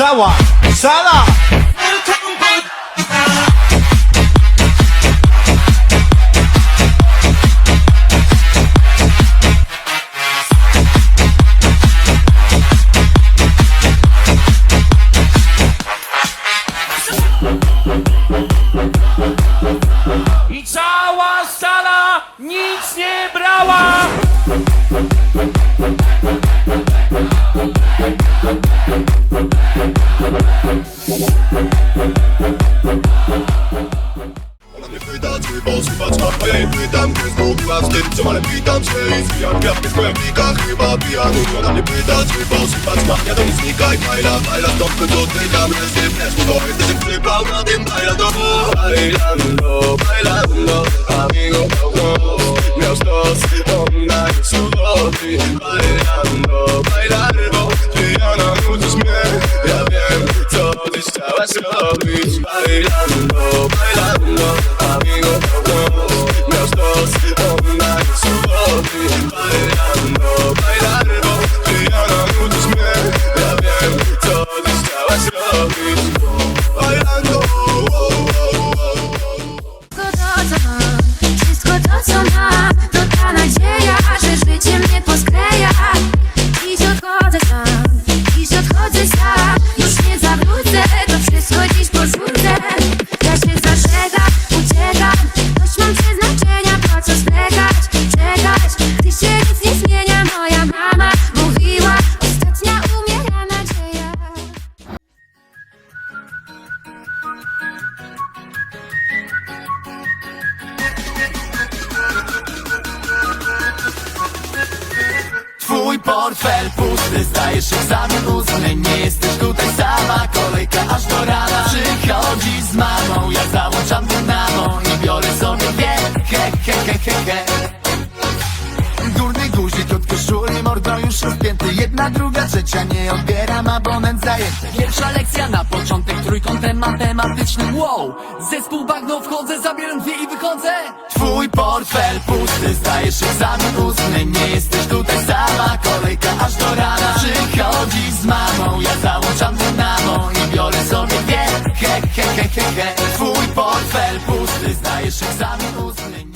Cała sala! I cała sala nic nie brała! Thank you pytam, gdzie zgubiła wstyd Co, ale pytam się i zwijam kwiatkę z pojemnika Chyba pijany, ona mnie pyta, czy posłuchać ma Ja do niej znikaj, bajla, bajla, stąd dotykam reszty fresku Bo jesteś przypał na tym bailando Bailando, bailando, amigo, no Miał sztos, ona jest słodki pasión, bailando, bailando. Portfel pusty, zdajesz egzamin ustny Nie jesteś tutaj sama, kolejka aż do rana. Przychodzi z mamą, ja załączam dynamo I biorę sobie dwie, he he he he he. Górny guzik od koszuli, mordo już rozpięty. Jedna, druga, trzecia, nie odbieram, abonent zajęty. Pierwsza lekcja na początek, trójkątem matematycznym. Wow, zespół bagno wchodzę, zabieram dwie i wychodzę portfel pusty, zdajesz egzamin ustny. Nie jesteś tutaj sama, kolejka aż do rana. Przychodzi z mamą, ja załączam dynamo I biorę sobie dwie, he he he he he. Twój portfel pusty, zdajesz egzamin ustny